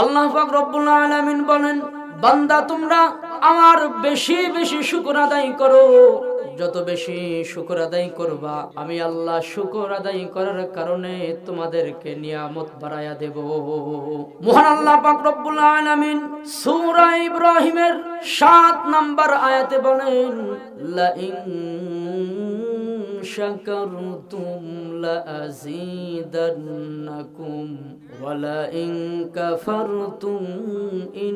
আল্লাহ পাক রব্বুল আলামিন বলেন, বান্দা তোমরা আমার বেশি বেশি শুকর আদায় করো। যত বেশি শুকর আদায় করবা, আমি আল্লাহ শুকর আদায় করার কারণে তোমাদেরকে নিয়ামত বাড়ায়া দেব। মহান আল্লাহ পাক রব্বুল আলামিন সূরা ইব্রাহিমের 7 নাম্বার আয়াতে বলেন, লা شكرتم لأزيدنكم ولئن كفرتم إن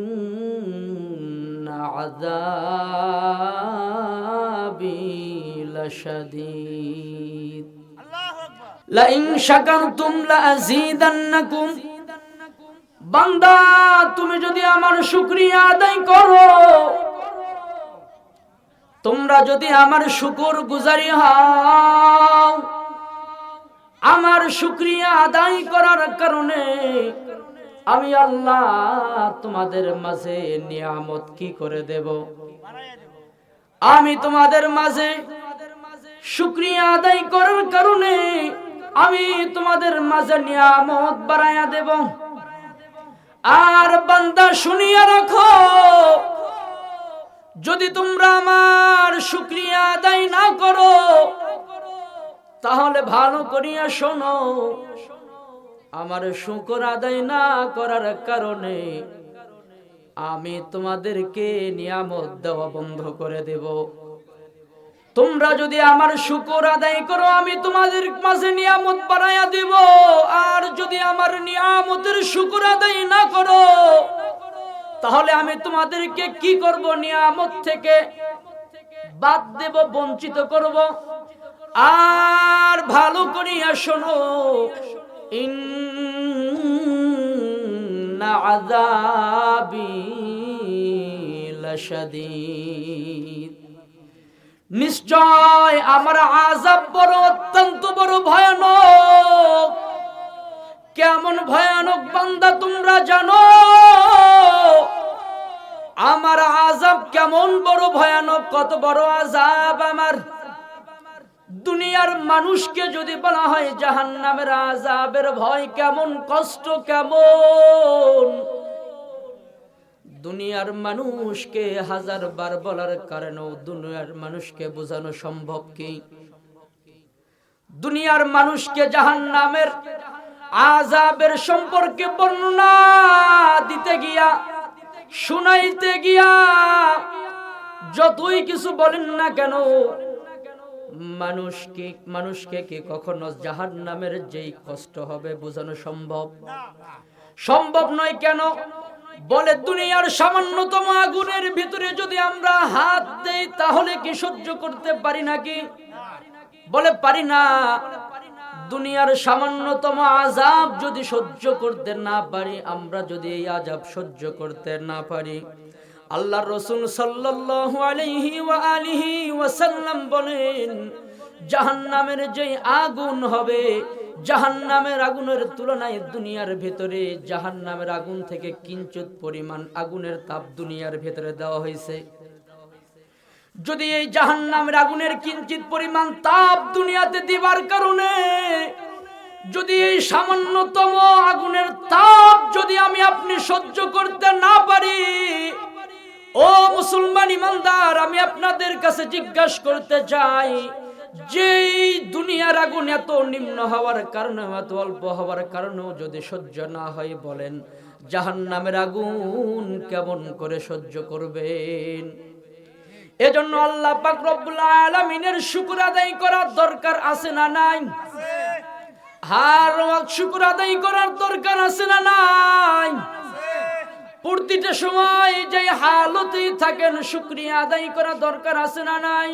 عذابي لشديد لئن شكرتم لأزيدنكم বান্দা তুমি যদি আমার শুকরিয়া আদায় করো তোমরা যদি আমার শুকুর গুজারি হও, আমার শুক্রিয়া আদায় করার কারণে আমি আল্লাহ তোমাদের মাঝে নিয়ামত কি করে দেব? আমি তোমাদের মাঝে শুক্রিয়া আদায় করার কারণে আমি তোমাদের মাঝে নিয়ামত বাড়াইয়া দেব। আর বান্দা শুনিয়া রাখো যদি তোমরা আমার শুক্রিয়া আদায় না করো, তাহলে ভালো করিয়া শোনো। আমার শুকর আদায় না করার কারণে আমি তোমাদেরকে নিয়ামত দেওয়া বন্ধ করে দেব। তোমরা যদি আমার শুকর আদায় করো, আমি তোমাদের মাঝে নিয়ামত বাড়াইয়া দেব। আর যদি আমার নিয়ামতের শুকর আদায় না করো তাহলে আমি তোমাদেরকে কি করব? নিয়ামত থেকে বাদ দেব, বঞ্চিত করব। আর ভালো করিয়া শোনো নিশ্চয় আমার আজাব বড়, অত্যন্ত বড় ভয়ানক। কেমন ভয়ানক বান্দা তোমরা জানো? আমার আজাব কেমন বড় ভয়ানক, কত বড় আজাব আমার। দুনিয়ার মানুষকে যদি বলা হয় জাহান নামের আজাবের ভয় কেমন, কষ্ট কেমন? দুনিয়ার মানুষকে হাজার বার বলার কারণেও দুনিয়ার মানুষকে বোঝানো সম্ভব কি? দুনিয়ার মানুষকে জাহান নামের আজাবের সম্পর্কে বর্ণনা দিতে গিয়া শুনাইতে গিয়া যতই কিছু বলেন না কেন, মানুষকে মানুষকে কি কখনো জাহান নামের যেই কষ্ট হবে বোঝানো সম্ভব? সম্ভব নয় কেন? বলে দুনিয়ার সামান্যতম আগুনের ভিতরে যদি আমরা হাত দেই, তাহলে কি সহ্য করতে পারি নাকি? বলে পারি না। দুনিয়ার সামান্যতম আজাব যদি সহ্য করতে না পারি, আমরা যদি এই আজাব সহ্য করতে না পারি। আল্লাহ রসুল সাল্লাল্লাহু আলাইহি ওয়া আলিহি ওয়াসাল্লাম বলেন, জাহান্নামের যে আগুন হবে, জাহান্নামের আগুনের তুলনায় দুনিয়ার ভেতরে জাহান্নামের আগুন থেকে কিঞ্চিত পরিমাণ আগুনের তাপ দুনিয়ার ভেতরে দেওয়া হয়েছে। যদি এই জাহান্নামের আগুনের কিঞ্চিত পরিমাণ তাপ দুনিয়াতে দিবার কারণে, যদি এই সামান্যতম আগুনের তাপ যদি আমি আপনি সহ্য করতে না পারি, ও মুসলমান ইমানদার, আমি আপনাদের কাছে জিজ্ঞাসা করতে চাই, যেই দুনিয়ার আগুন এত নিম্ন হওয়ার কারণে এত অল্প হওয়ার কারণেও যদি সহ্য না হয়, বলেন জাহান নামের আগুন কেমন করে সহ্য করবেন? এজন্য আল্লাহ পাক রব্বুল আলামিনের শুকর আদায় করার দরকার আছে না নাই? হার আদায় করার দরকার আছে না নাই? প্রতিটা সময় যে হালতেই থাকেন, শুক্রিয়া আদায় করা দরকার আছে না নাই?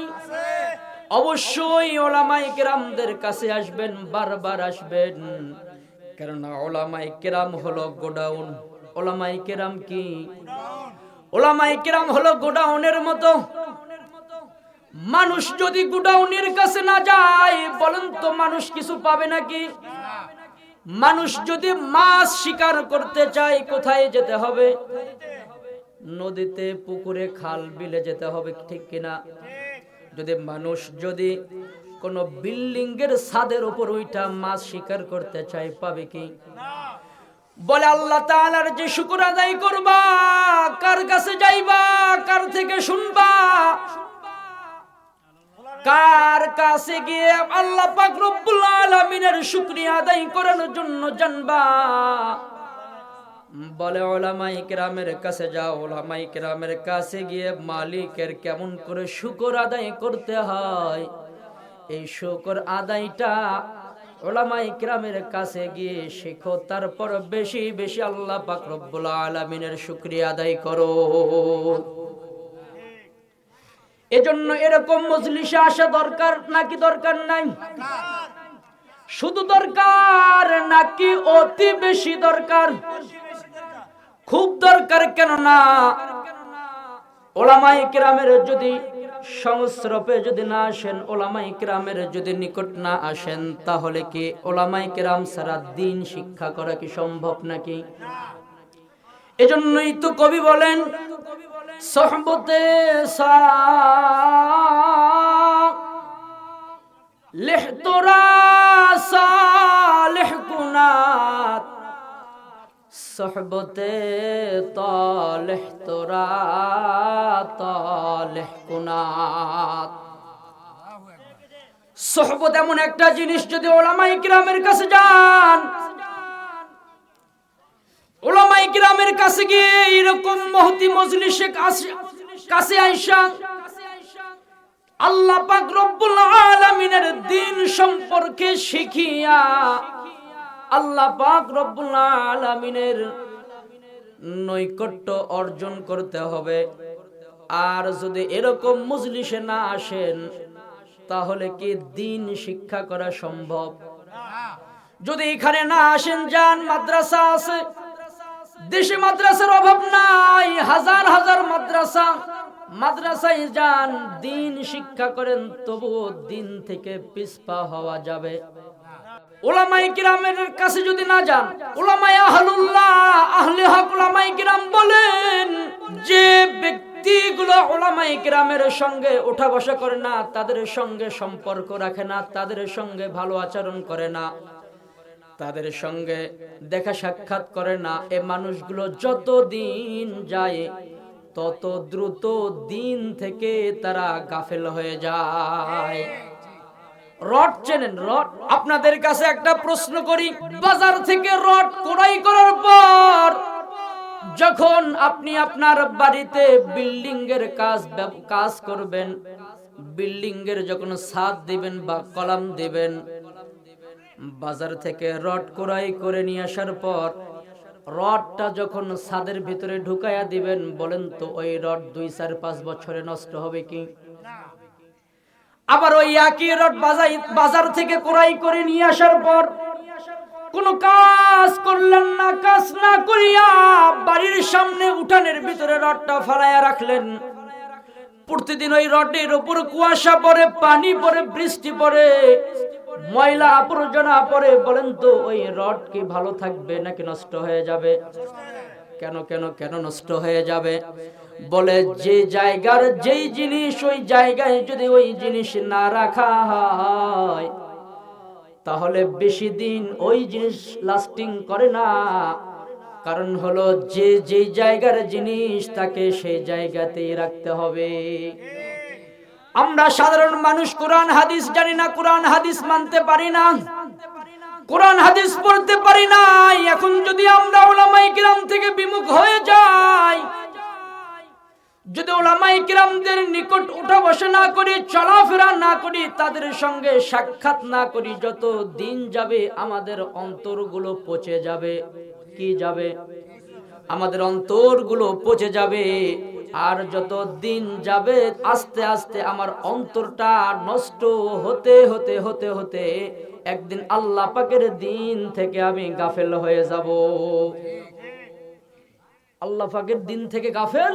অবশ্যই ওলামাই কেরামদের কাছে আসবেন, বারবার আসবেন। কেননা ওলামাই কেরাম হলো গোডাউন। ওলামাই কেরাম কি? ওলামাই হলো গোডাউনের মতো। মানুষ যদি গোডাউনের কাছে না যায়, বলেন তো মানুষ কিছু পাবে নাকি? মানুষ যদি মাছ শিকার করতে চায়, কোথায় যেতে হবে? নদীতে, পুকুরে খাল বিলে যেতে হবে, ঠিক কিনা? যদি মানুষ যদি কোন বিল্ডিং এর ছাদের উপর ওইটা মাছ শিকার করতে চায়, পাবে কি? বলে আল্লাহ তাআলার যে শুকুর আদায় করবা, কার কাছে যাইবা, কার থেকে শুনবা? কার কাছে গিয়ে আল্লাহ পাক রব্বুল আদায় করার জন্য জানবা? বলে ওলামাই কেরামের কাছে যাও, ওলামাই কেরামের কাছে গিয়ে মালিকের কেমন করে শুকর আদায় করতে হয়? এই শুকর আদায়টা ওলামাই কেরামের কাছে গিয়ে শেখো, তারপর বেশি বেশি আল্লাহ পাক রব্বুল আলামিনের শুকরিয়া আদায় করো। এজন্য এরকম মজলিসে আসা দরকার নাকি দরকার নাই? শুধু দরকার নাকি অতি বেশি দরকার? খুব দরকার কেন না ওলামাই কিরামের যদি সংস্রপে যদি না আসেন, ওলামাই কিরামের যদি নিকট না আসেন, তাহলে কি ওলামাই কিরাম সারা দিন শিক্ষা করা কি সম্ভব নাকি? এজন্যই তো কবি বলেন, সহবতে সা লেহ তোরা সালেহ কুনাত সহবতে তলেহ, তোরা তলেহ কুনাত। সহবত এমন একটা জিনিস যদি ওলামাই কিরামের কাছে যান ওলামাই কিরামের কাছে গিয়ে এরকম মহতি মজলিসে কাছে- কাছে আইসা, আল্লাহ পাক রব্বুল আলামিনের দিন সম্পর্কে শিখিয়া আল্লাহ পাক রব্বুল আলামিনের নৈকট্য অর্জন করতে হবে। আর যদি এরকম মজলিসে না আসেন, তাহলে কি দিন শিক্ষা করা সম্ভব? যদি এখানে না আসেন, যান, মাদ্রাসা আছে। দেশে মাদ্রাসার অভাব নাই, হাজার হাজার মাদ্রাসা। মাদ্রাসায় যান, দিন শিক্ষা করেন, তবুও দিন থেকে পিছপা হওয়া যাবে। ওলামাই কিরামের কাছে যদি না যান ওলামাই আহলুল্লাহ, আহলে হক ওলামাই কিরাম বলেন, যে ব্যক্তিগুলো ওলামাই কিরামের সঙ্গে ওঠা বসা করে না, তাদের সঙ্গে সম্পর্ক রাখে না, তাদের সঙ্গে ভালো আচরণ করে না, তাদের সঙ্গে দেখা সাক্ষাৎ করে না, এ মানুষগুলো যত দিন যায়, তত দ্রুত দিন থেকে তারা গাফেল হয়ে যায়। রড চেনেন, রড। আপনাদের কাছে একটা প্রশ্ন করি, বাজার থেকে রড কোরাই করার পর যখন আপনি আপনার বাড়িতে বিল্ডিং এর কাজ কাজ করবেন বিল্ডিং এর যখন ছাদ দিবেন বা কলাম দিবেন, বাজার থেকে রড কোরাই করে নিয়ে আসার পর রডটা যখন ছাদের ভিতরে ঢুকাইয়া দিবেন, বলেন তো ওই রড দুই, চার, পাঁচ বছরে নষ্ট হবে কি? আবার ওই একই রড বাজার থেকে কোরাই করে নিয়ে আসার পর কোন কাজ করলেন না, কাজ না করিয়া বাড়ির সামনে উঠানের ভিতরে রডটা ফালাইয়া রাখলেন। প্রতিদিন ওই রডের উপর কুয়াশা পড়ে, পানি পড়ে, বৃষ্টি পড়ে, ময়লা আবর্জনা পড়ে। বলেন তো, ওই রড কি ভালো থাকবে নাকি নষ্ট হয়ে যাবে? কেন কেন কেন নষ্ট হয়ে যাবে? বলে যে জায়গার যেই জিনিস, ওই জায়গায় যদি ওই জিনিস না রাখা হয়, তাহলে বেশি দিন ওই জিনিস লাস্টিং করে না। কারণ হলো যে যে জায়গার জিনিস, তাকে সেই জায়গাতেই রাখতে হবে। আমরা সাধারণ মানুষ, কোরআন হাদিস জানি না, কোরআন হাদিস মানতে পারি না। কোরআন হাদিস পড়তে পারি না এখন যদি আমরা ওলামাই কিরাম থেকে বিমুখ হয়ে যাই যদি ওলামাই কিরামদের নিকট উঠা বসে না করি, চলাফেরা না করি, তাদের সঙ্গে সাক্ষাৎ না করি, যত দিন যাবে আমাদের অন্তরগুলো পচে যাবে। কি যাবে? আমাদের অন্তরগুলো পচে যাবে। আর যত দিন যাবে, আস্তে আস্তে আমার অন্তরটা নষ্ট হতে হতে হতে হতে একদিন আল্লাহ পাকের দিন থেকে আমি গাফেল হয়ে যাব। আল্লাহ পাকের দিন থেকে গাফেল?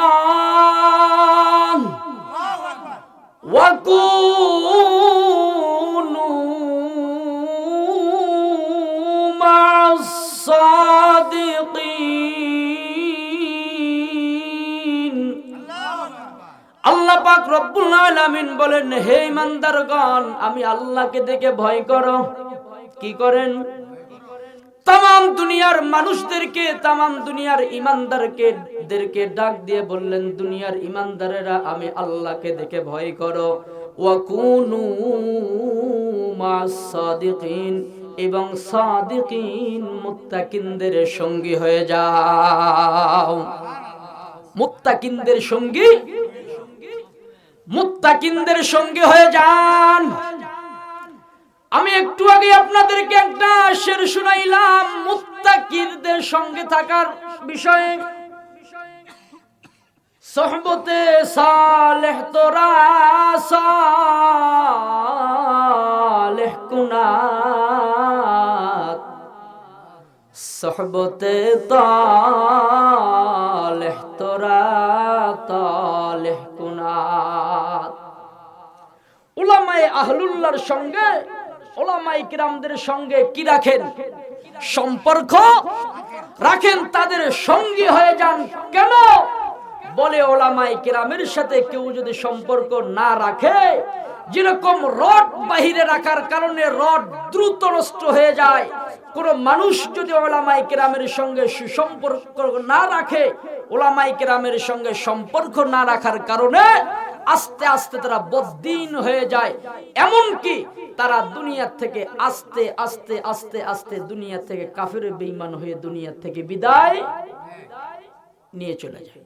পাক রব্বুল আলামিন বলেন, হে ইমানদারগণ, আমি আল্লাহকে দেখে ভয় করো। কি করেন? তাম দুনিয়ার মানুষদেরকে তাম দুনিয়ার ইমানদারকে, দেরকে ডাক দিয়ে বললেন, দুনিয়ার ইমানদারেরা, আমি আল্লাহকে দেখে ভয় করো। ওয়াকুনু মাস সাদিকিন এবং সাদিকিন, মুত্তাকিনদের সঙ্গী হয়ে যাও। মুত্তাকিনদের সঙ্গী মুত্তাকিনদের সঙ্গে হয়ে যান। আমি একটু আগে আপনাদেরকে একটা শের শুনাইলাম, মুত্তাকিনদের সঙ্গে থাকার বিষয়ে। সহবতে সালেহ তোরা সালেহ কুনাত সহবতে তালেহ তোরা তালেহ উলামায়ে আহলুল্লাহর সঙ্গে ওলামাই কিরামদের সঙ্গে কি রাখেন? সম্পর্ক রাখেন, তাদের সঙ্গী হয়ে যান। কেন? বলে ওলামাই কিরামের সাথে কেউ যদি সম্পর্ক না রাখে, যেরকম রড বাহিরে রাখার কারণে রড দ্রুত নষ্ট হয়ে যায়, কোন মানুষ যদি ওলামাই কেরামের সঙ্গে সুসম্পর্ক না রাখে ওলামাই কেরামের সঙ্গে সম্পর্ক না রাখার কারণে আস্তে আস্তে তারা বদিন হয়ে যায়। এমনকি তারা দুনিয়া থেকে আস্তে আস্তে আস্তে আস্তে দুনিয়া থেকে কাফের বেঈমান হয়ে দুনিয়া থেকে বিদায় নিয়ে চলে যায়।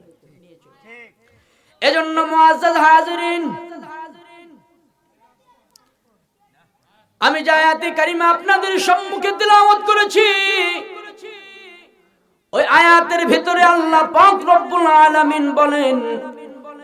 এজন্য মুআজ্জাজ হাজিরিন, আমি জায়াতি কারিমা আপনাদের সম্মুখে তেলাওয়াত করেছি, ওই আয়াতের ভিতরে আল্লাহ পাক রব্বুল আলামিন বলেন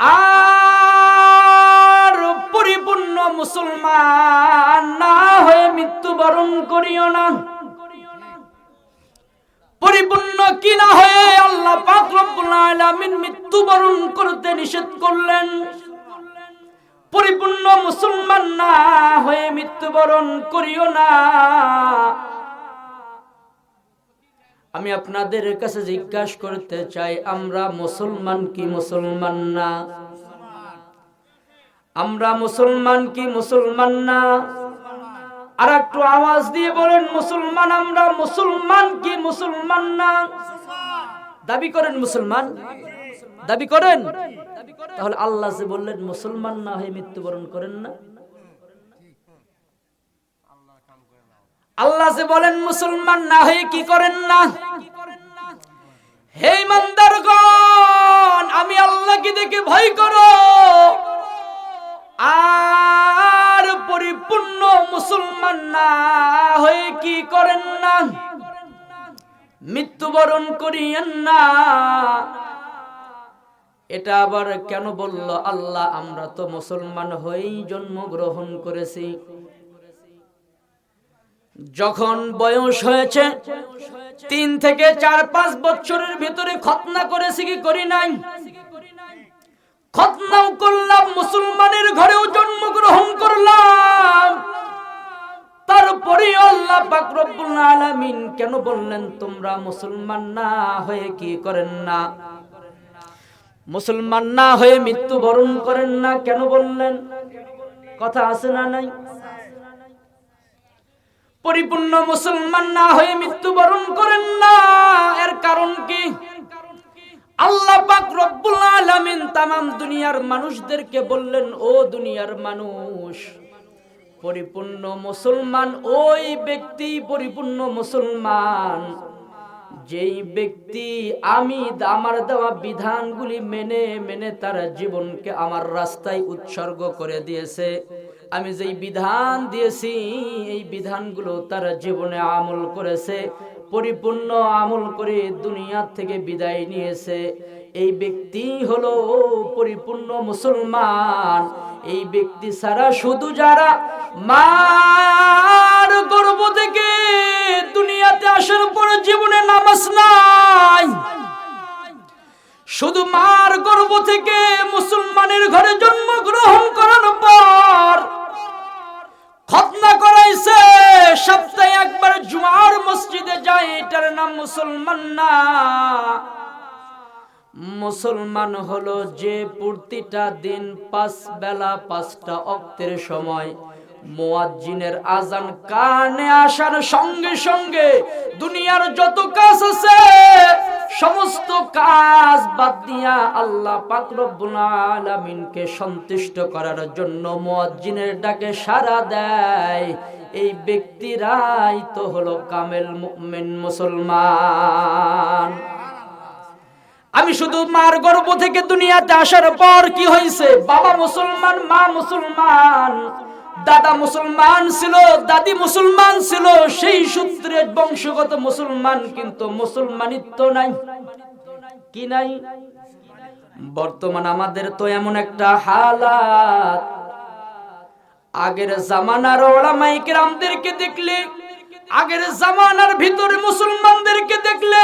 আর পরিপূর্ণ মুসলমান না হয়ে মৃত্যুবরণ করিও না। পরিপূর্ণ কি না হয়ে আল্লাহ পাক রব্বুল মৃত্যুবরণ করতে নিষেধ করলেন। পরিপূর্ণ মুসলমান না হয়ে মৃত্যুবরণ করিও না। আমি আপনাদের কাছে জিজ্ঞাসা করতে চাই, আমরা মুসলমান কি মুসলমান না? আমরা মুসলমান কি মুসলমান না? আর একটু আওয়াজ দিয়ে বলেন, মুসলমান আমরা মুসলমান কি মুসলমান না? দাবি করেন মুসলমান? দাবি করেন? তাহলে আল্লাহ যে বললেন, মুসলমান না হয়ে মৃত্যুবরণ করেন না। আল্লাহ যে বলেন, মুসলমান না হয়ে কি করেন না? হে ইমানদারগণ, আমি আল্লাহকে দেখে ভয় করো। আর পরিপূর্ণ মুসলমান না হয়ে কি করেন না? মৃত্যুবরণ করিয়েন না। এটা আবার কেন বলল? আল্লাহ, আমরা তো মুসলমান হয়েই জন্মগ্রহণ করেছি। যখন বয়স হয়েছে, তিন থেকে চার, পাঁচ বছরের ভিতরে খতনা করেছি কি করি নাই? খতনাও করলাম, মুসলমানের ঘরেও জন্মগ্রহণ করলাম। তারপরে আল্লাহ পাক রব্বুল আলামিন কেন বললেন, তোমরা মুসলমান না হয়ে কি করেন না? মুসলমান না হয়ে মৃত্যুবরণ করেন না? কেন বললেন? কথা আছে না নাই? পরিপূর্ণ মুসলমান না হয়ে মৃত্যুবরণ করেন না। এর কারণ কি? আল্লাহ পাক রব্বুল আলামিন তামাম দুনিয়ার মানুষদেরকে বললেন, ও দুনিয়ার মানুষ, পরিপূর্ণ মুসলমান ওই ব্যক্তি পরিপূর্ণ মুসলমান। যেই ব্যক্তি আমি আমার দেওয়া বিধানগুলি মেনে মেনে তার জীবনকে আমার রাস্তায় উৎসর্গ করে দিয়েছে। আমি যেই বিধান দিয়েছি, এই বিধানগুলো তারা জীবনে আমল করেছে, পরিপূর্ণ আমল করে দুনিয়া থেকে বিদায় নিয়েছে। এই ব্যক্তি হলো পরিপূর্ণ মুসলমান। এই ব্যক্তি ছাড়া শুধু যারা মার গর্ব থেকে দুনিয়াতে আসার পরে জীবনে নামাজ নাই, শুধু মার গর্ব থেকে মুসলমানের ঘরে জন্মগ্রহণ করার পর খতনা করাইছে, সপ্তাহে একবার জুমার মসজিদে যায়, এটার নাম মুসলমান না। মুসলমান হলো যে প্রতিটা দিন পাঁচ বেলা পাঁচটা অক্তের সময় মোয়াজ্জিনের আজান কানে আসার সঙ্গে সঙ্গে দুনিয়ার যত কাজ আছে সমস্ত কাজ বাদ দিয়া আল্লাহ পাক রব্বুল আলামিনকে সন্তুষ্ট করার জন্য মুয়াজ্জিনের ডাকে সাড়া দেয়। এই ব্যক্তিরাই তো হলো কামেল মুমিন মুসলমান। আমি শুধু মার গর্ভ থেকে দুনিয়াতে আসার পর কি হয়েছে? বাবা মুসলমান, মা মুসলমান। দাদা মুসলমান ছিল, দাদি মুসলমান ছিল, সেই সূত্রে বংশগত মুসলমান, কিন্তু মুসলমানিত্ব নাই। কি নাই? বর্তমান আমাদের তো এমন একটা হালাত। আগের জামানার ওলামাই কেরামদেরকে দেখলে, আগের জামানার ভিতরে মুসলমানদেরকে দেখলে,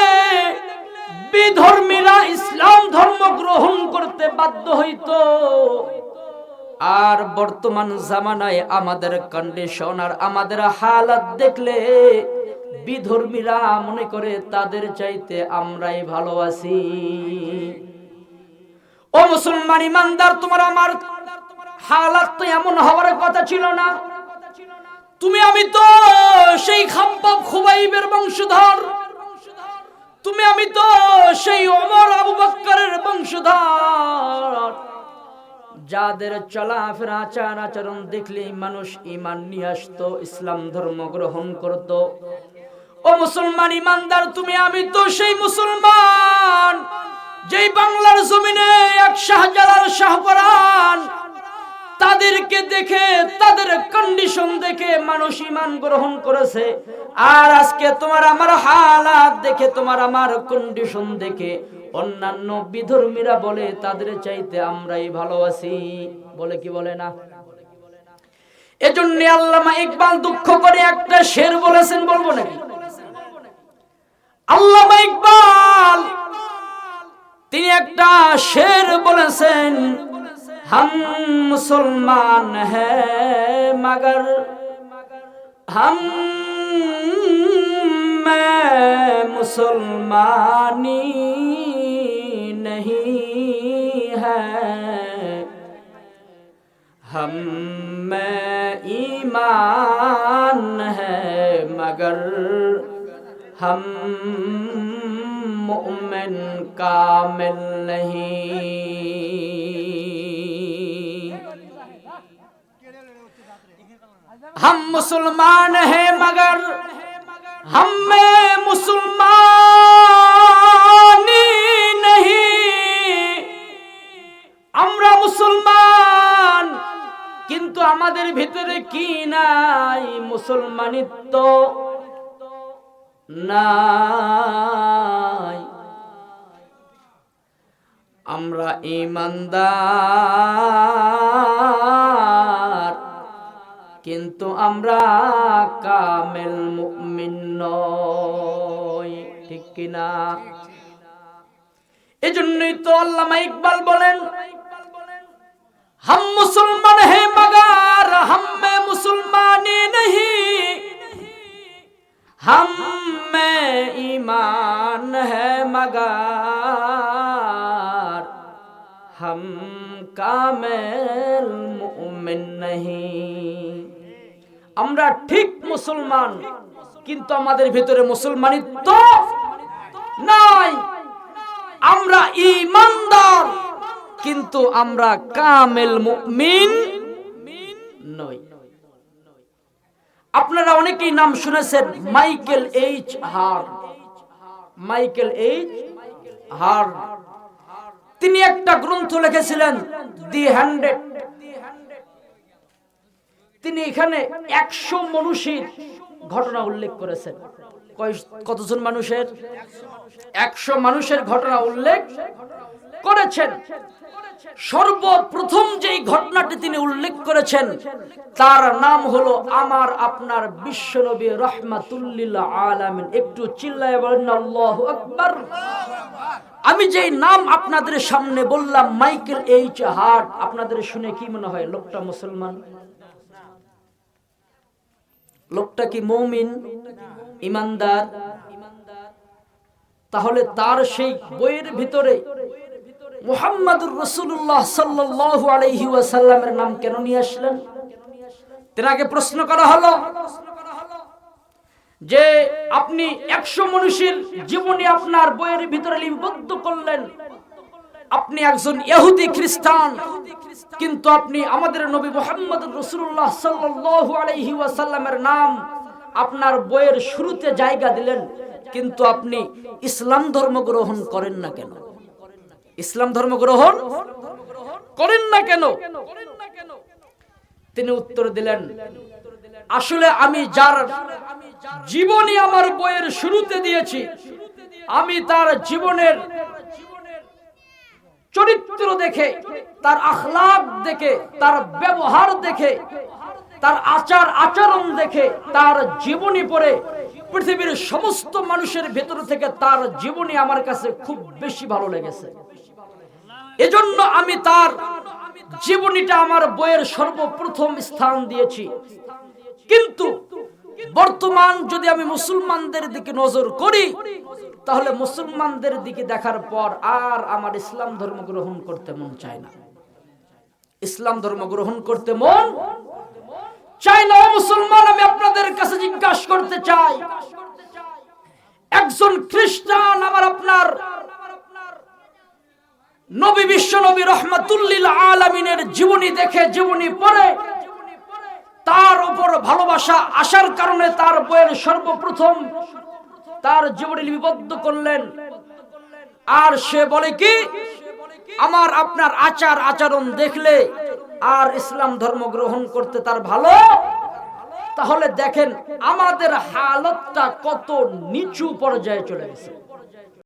বিধর্মীরা ইসলাম ধর্ম গ্রহণ করতে বাধ্য হইতো। আর বর্তমান জামানায় আমাদের কন্ডিশন আর আমাদের হালাত দেখলে বিধর্মীরা মনে করে তাদের চাইতে আমরাই ভালো আছি। ও মুসলমান ইমানদার, তোমার আমার হালাত তো এমন হওয়ার কথা ছিল না। তুমি আমি তো সেই খাম্পাব খুবাইবের বংশধর। তুমি আমি তো সেই অমর আবু বক্করের বংশধর। যাদের চলাফেরা আচার আচরণ দেখলেই মানুষ ইমান নিয়ে আসতো, ইসলাম ধর্ম গ্রহণ করত। ও মুসলমান ইমানদার তুমি, আমি তো সেই মুসলমান, যেই বাংলার জমিনে এক শাহজালাল শাহপরান তাদেরকে দেখে, তাদের কন্ডিশন দেখে মানুষ ইমান গ্রহণ করেছে। আর আজকে তোমার আমার হালাত দেখে, তোমার আমার কন্ডিশন দেখে অন্যান্য বিধর্মীরা বলে, তাদের চাইতে আমরাই ভালো আছি। বলে কি বলে না? এজন্য আল্লামা ইকবাল দুঃখ করে একটা শের বলেছেন, বলব নাকি? আল্লামা ইকবাল, তিনি একটা শের বলেছেন, হাম মুসলমান হ্যাঁ মাগর, হাম মুসলমানী ہے ہم میں ایمان ہے، مگر ہم مؤمن کامل نہیں۔ ہم مسلمان ہیں، مگر ہم میں مسلمان আমরা মুসলমান, কিন্তু আমাদের ভিতরে কি নাই? মুসলমানিত্ব নাই। আমরা ইমানদার, কিন্তু আমরা কামেল মুমিন নই। ঠিক কিনা? এজন্যই তো আল্লামা ইকবাল বলেন हम मुसलमान है मगर हम में मुसलमानी नहीं हम में ईमान है मगर हम कामेल मुमिन नहीं আমরা ঠিক মুসলমান কিন্তু আমাদের ভিতরে মুসলমানিত্ব নাই আমরা ইমানদার কিন্তু আমরা কামেল মুমিন নই। আপনারা অনেকেই নাম শুনেছেন Michael H Hart Michael H Hart তিনি একটা গ্রন্থ লিখেছিলেন, দি হ্যান্ডেড তিনি এখানে একশো মানুষের ঘটনা উল্লেখ করেছেন। কতজন মানুষের? একশো মানুষের ঘটনা উল্লেখ করেছেন। সর্বপ্রথম যেই ঘটনাটি তিনি উল্লেখ করেছেন, তার নাম হলো আমার আপনার বিশ্বনবী রহমাতুল্লিল আলামিন। একটু চিল্লায় বলেন আকবার। আমি যেই নাম আপনাদের সামনে বললাম, মাইকেল এইচ হার্ট, আপনাদের শুনে কি মনে হয়, লোকটা মুসলমান? লোকটা কি মৌমিন? ইমানদার, তাহলে তার সেই বইয়ের ভিতরে মুহাম্মাদুর রসুল্লাহ সাল্লাল্লাহু আলাইহি ওয়াসাল্লামের নাম কেন নিয়ে আসলেন? তেনাকে প্রশ্ন করা হলো যে আপনি একশো মানুষের জীবনে আপনার বইয়ের ভিতরে লিপিবদ্ধ করলেন। আপনি একজন ইহুদি খ্রিস্টান, কিন্তু আপনি আমাদের নবী মোহাম্মদ রসুল্লাহ সাল্লাল্লাহু আলাইহি ওয়াসাল্লামের নাম আপনার বইয়ের শুরুতে জায়গা দিলেন, কিন্তু আপনি ইসলাম ধর্ম গ্রহণ করেন না কেন? ইসলাম ধর্ম গ্রহণ করেন না কেন? তিনি উত্তর দিলেন, আসলে আমি যার জীবনী আমার বইয়ের শুরুতে দিয়েছি, আমি তার জীবনের চরিত্র দেখে, তার আখলাক দেখে, তার ব্যবহার দেখে তার আচার আচরণ দেখে তার জীবনী পড়ে পৃথিবীর সমস্ত মানুষের ভেতর থেকে তার জীবনী আমার কাছে খুব বেশি ভালো লেগেছে। এজন্য আমি তার জীবনীটা আমার বইয়ের সর্বপ্রথম স্থান দিয়েছি। কিন্তু বর্তমান যদি আমি মুসলমানদের দিকে নজর করি, তাহলে মুসলমানদের দিকে দেখার পর আর আমার ইসলাম ধর্ম গ্রহণ করতে মন চায় না। ইসলাম ধর্ম গ্রহণ করতে মন চাই না মুসলমান, আমি আপনাদের কাছে জিজ্ঞাসা করতে চাই। একজন খ্রিস্টান আমার আপনার নবী বিশ্ব নবী রহমাতুল্লিল আলামিনের জীবনী দেখে, জীবনী পড়ে, তার উপর ভালোবাসা আসার কারণে তার বইয়ের সর্বপ্রথম তার জীবনী লিপিবদ্ধ করলেন। আর সে বলে কি, আমার আপনার আচার আচরণ দেখলে আর ইসলাম ধর্ম গ্রহণ করতে তার ভালো, তাহলে দেখেন আমাদের হালতটা কত নিচু পর্যায়ে চলে গেছে।